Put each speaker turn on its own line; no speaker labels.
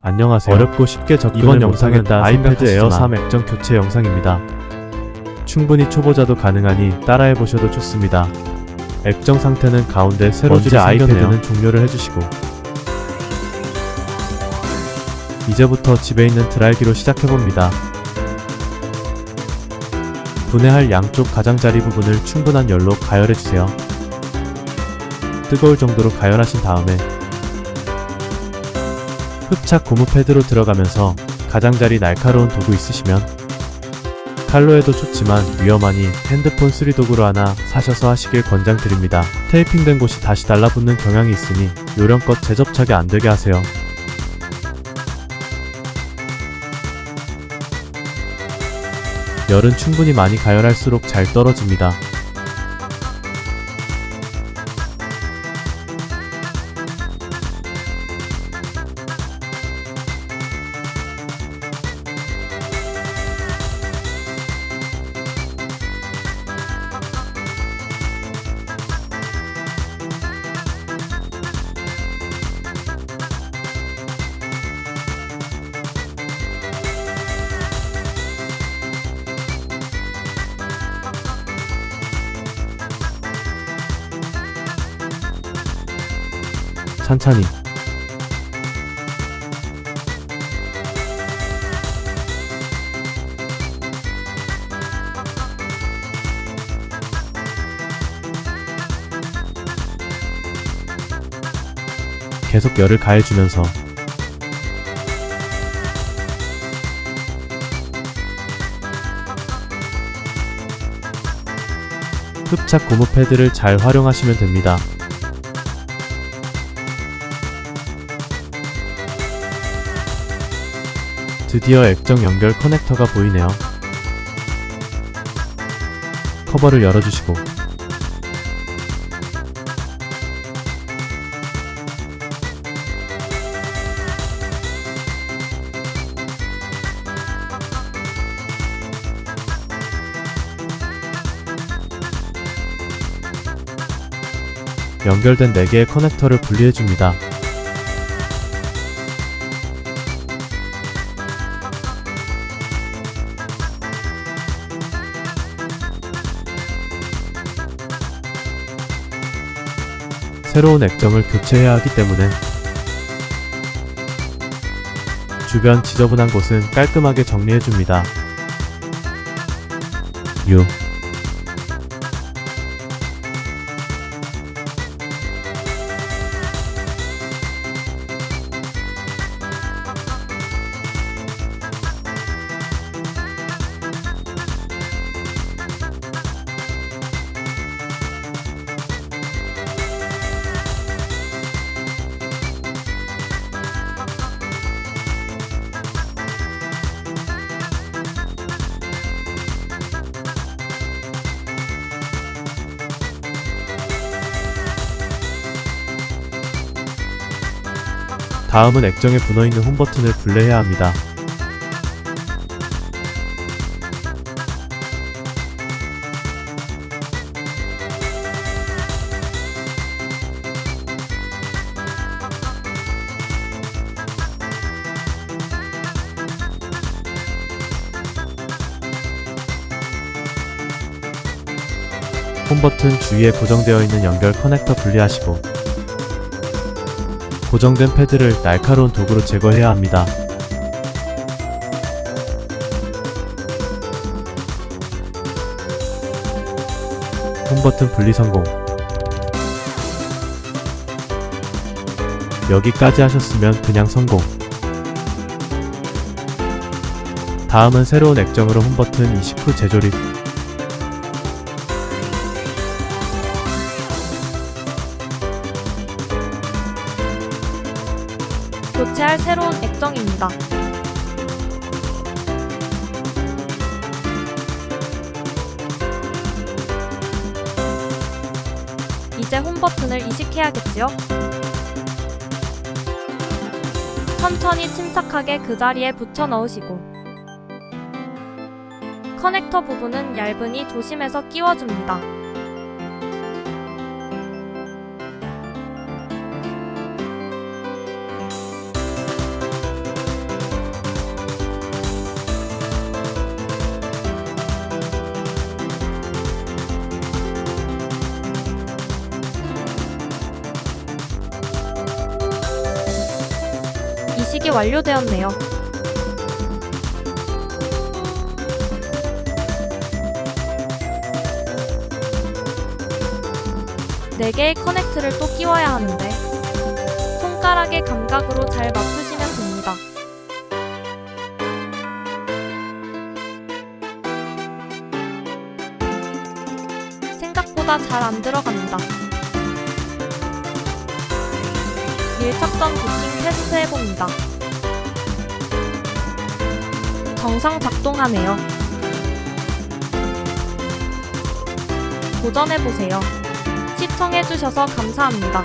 안녕하세요. 어렵고 쉽게 접근을
이번
영상은 아이패드 에어 3
생각하시지만
액정 교체 영상입니다. 충분히 초보자도 가능하니 따라해보셔도 좋습니다. 액정 상태는 가운데 세로
먼지
줄이
생겼네요.
아이패드는 종료를 해주시고 이제부터 집에 있는 드라이기로 시작해봅니다. 분해할 양쪽 가장자리 부분을 충분한 열로 가열해주세요. 뜨거울 정도로 가열하신 다음에 흡착 고무 패드로 들어가면서 가장자리 날카로운 도구 있으시면 칼로 해도 좋지만 위험하니 핸드폰 수리도구로 하나 사셔서 하시길 권장드립니다. 테이핑된 곳이 다시 달라붙는 경향이 있으니 요령껏 재접착이 안되게 하세요. 열은 충분히 많이 가열할수록 잘 떨어집니다. 천천히 계속 열을 가해주면서 흡착 고무 패드를 잘 활용하시면 됩니다. 드디어 액정 연결 커넥터가 보이네요. 커버를 열어주시고 연결된 4개의 커넥터를 분리해줍니다. 새로운 액정을 교체해야 하기 때문에 주변 지저분한 곳은 깔끔하게 정리해줍니다. 6. 다음은 액정에 붙어있는 홈 버튼을 분리해야 합니다. 홈 버튼 주위에 고정되어 있는 연결 커넥터 분리하시고 고정된 패드를 날카로운 도구로 제거해야 합니다. 홈 버튼 분리 성공. 여기까지 하셨으면 그냥 성공. 다음은 새로운 액정으로 홈 버튼 20후 재조립.
교체할 새로운 액정입니다. 이제 홈 버튼을 이식해야겠지요? 천천히 침착하게 그 자리에 붙여 넣으시고 커넥터 부분은 얇으니 조심해서 끼워줍니다. 이식이 완료되었네요. 네 개의 커넥트를 또 끼워야 하는데 손가락의 감각으로 잘 맞추시면 됩니다. 생각보다 잘 안 들어갑니다. 밀착전 부팅 테스트 해봅니다. 정상 작동하네요. 도전해보세요. 시청해주셔서 감사합니다.